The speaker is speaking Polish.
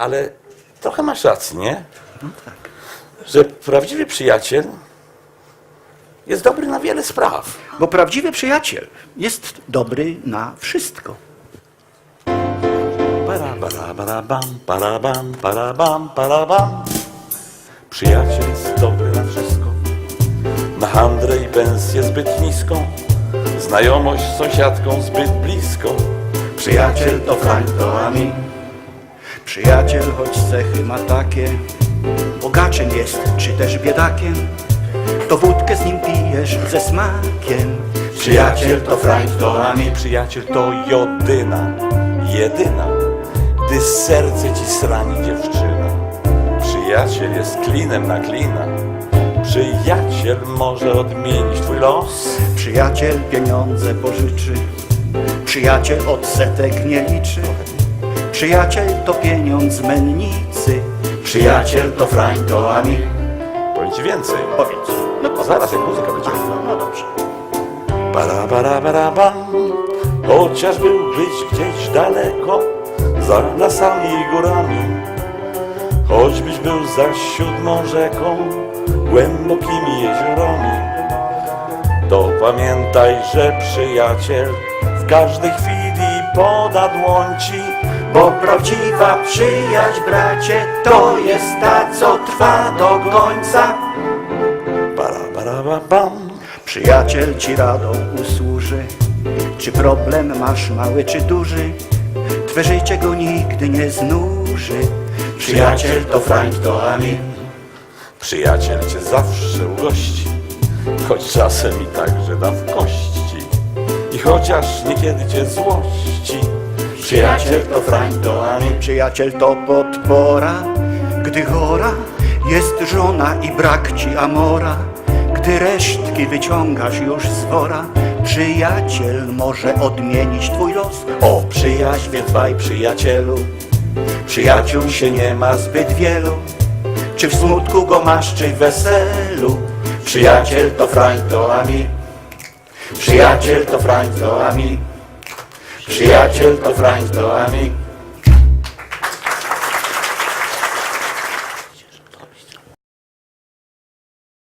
Ale trochę masz rację, nie? Że prawdziwy przyjaciel jest dobry na wiele spraw. Bo prawdziwy przyjaciel jest dobry na wszystko. Para, para, para, bam, para, bam, para, bam, para, bam. Przyjaciel jest dobry na wszystko. Na handrę i pensję zbyt niską. Znajomość z sąsiadką zbyt blisko. Przyjaciel to frań, to amin. Przyjaciel, choć cechy ma takie, bogaczem jest, czy też biedakiem, to wódkę z nim pijesz ze smakiem. Przyjaciel to frań, to amin. Przyjaciel to jodyna, jedyna, gdy serce ci srani dziewczyna. Przyjaciel jest klinem na klina. Przyjaciel może odmienić twój los. Przyjaciel pieniądze pożyczy, przyjaciel odsetek nie liczy. Przyjaciel to pieniądz mennicy, przyjaciel to frań, to amin. Powiem ci więcej. Powiedz. No powiedz. Zaraz jak muzyka będzie. No, no dobrze. Para, para, para, bam. Chociaż byłbyś gdzieś daleko, za lasami i górami. Choćbyś był za siódmą rzeką, głębokimi jeziorami. To pamiętaj, że przyjaciel w każdej chwili poda dłoń ci, Bo prawdziwa przyjaźń, bracie, to jest ta, co trwa do końca. para, para, bam. Przyjaciel ci radą usłuży, czy problem masz mały czy duży, twe życie go nigdy nie znuży. Przyjaciel to frań, to amin. Przyjaciel cię zawsze ugości, choć czasem i także da w kości. Chociaż niekiedy cię złości, Przyjaciel to amin. Przyjaciel to podpora, gdy chora jest żona i brak ci amora. Gdy resztki wyciągasz już z wora, przyjaciel może odmienić twój los. O przyjaźń dbaj przyjacielu, przyjaciół się nie ma zbyt wielu. Czy w smutku go masz, czy w weselu, przyjaciel to amin. Przyjaciel to frań, to amin. Przyjaciel to frań, to amin.